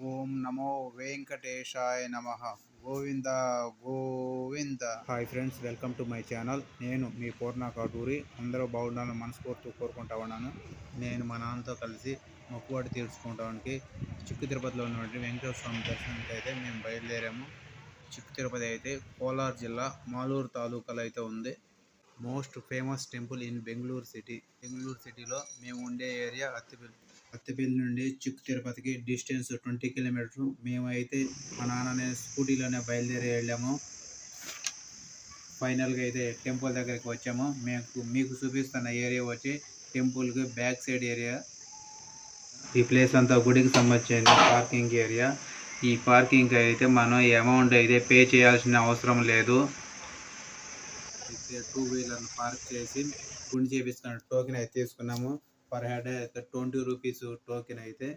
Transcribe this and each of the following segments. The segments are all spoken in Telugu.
ఓం నమో వెంకటేశాయ నమ. Govinda Govinda. Hi friends welcome to my channel నేను మీ పూర్ణ కాటూరి అందరూ బాగుండాలని మనస్ఫూర్తి కోరుకుంటా ఉన్నాను. నేను మా నాన్నతో కలిసి మొక్కుబడి తీర్చుకోవడానికి చిక్కు తిరుపతిలో ఉన్నటువంటి వెంకటేశ్వర స్వామి దర్శనానికి అయితే మేము బయలుదేరాము. చిక్కు తిరుపతి అయితే కోలార్ జిల్లా మాలూరు తాలూకాలో అయితే ఉంది. Most famous temple in Bangalore city. Bangalore సిటీలో మేము ఉండే ఏరియా అత్తిపల్లి అత్తిపల్లి నుండి చిక్కు తిరుపతికి డిస్టెన్స్ ట్వంటీ కిలోమీటర్ మేమైతే మా నాన్ననే స్కూటీలోనే బయలుదేరి వెళ్ళాము. ఫైనల్గా అయితే టెంపుల్ దగ్గరికి వచ్చాము. మీకు మీకు చూపిస్తున్న ఏరియా వచ్చి టెంపుల్కి బ్యాక్ సైడ్ ఏరియా. ఈ ప్లేస్ అంతా గుడికి సంబంధించిన పార్కింగ్ ఏరియా. ఈ పార్కింగ్ అయితే మనం అమౌంట్ అయితే పే చేయాల్సిన అవసరం లేదు. టూ వీలర్ పార్క్ చేసి గుండి చేపించుకున్న టోకెన్ అయితే తీసుకున్నాము. పర్ హెడ్ అయితే ట్వంటీ రూపీస్ టోకెన్ అయితే.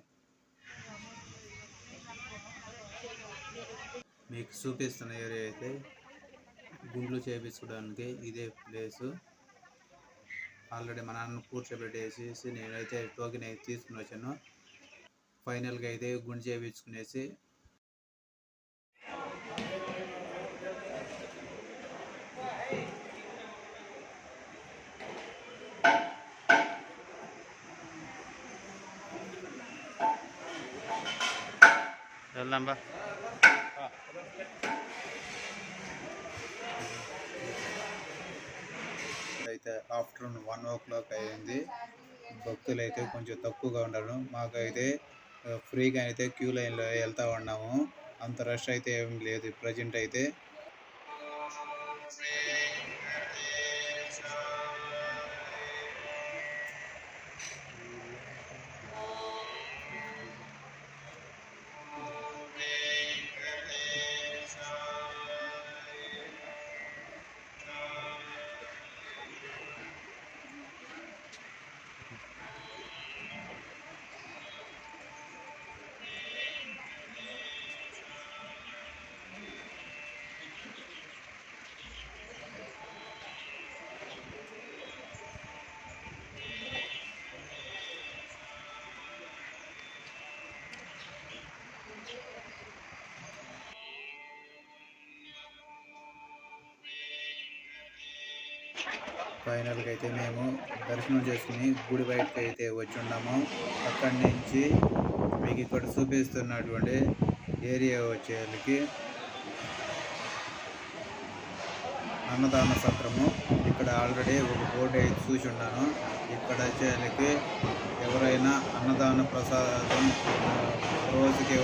మీకు చూపిస్తున్న ఏరియా అయితే గుండ్లు చేపించుకోవడానికి ఇదే ప్లేసు ఆల్రెడీ మా నాన్న కూర్చోబెట్టేసేసి నేనైతే టోకెన్ అయితే తీసుకుని వచ్చాను. ఫైనల్గా అయితే గుండు చేయించుకునేసి వెళ్దాం బా. అయితే ఆఫ్టర్నూన్ వన్ ఓ క్లాక్ అయింది భక్తులు అయితే కొంచెం తక్కువగా ఉన్నారు. మాకైతే ఫ్రీగా అయితే క్యూ లైన్లో వెళ్తా ఉన్నాము. అంత రష్ అయితే ఏం లేదు. ప్రజెంట్ అయితే ఫైనల్గా అయితే మేము దర్శనం చేసుకుని గుడి బయటకు అయితే వచ్చి ఉన్నాము అక్కడి నుంచి మీకు ఇక్కడ చూపిస్తున్నటువంటి ఏరియా వచ్చేళ్ళకి అన్నదాన సత్రము. ఇక్కడ ఆల్రెడీ ఒక బోర్డు అయితే చూసి ఉన్నాను. ఇక్కడ వచ్చేళ్ళకి ఎవరైనా అన్నదాన ప్రసాదం రోజుకి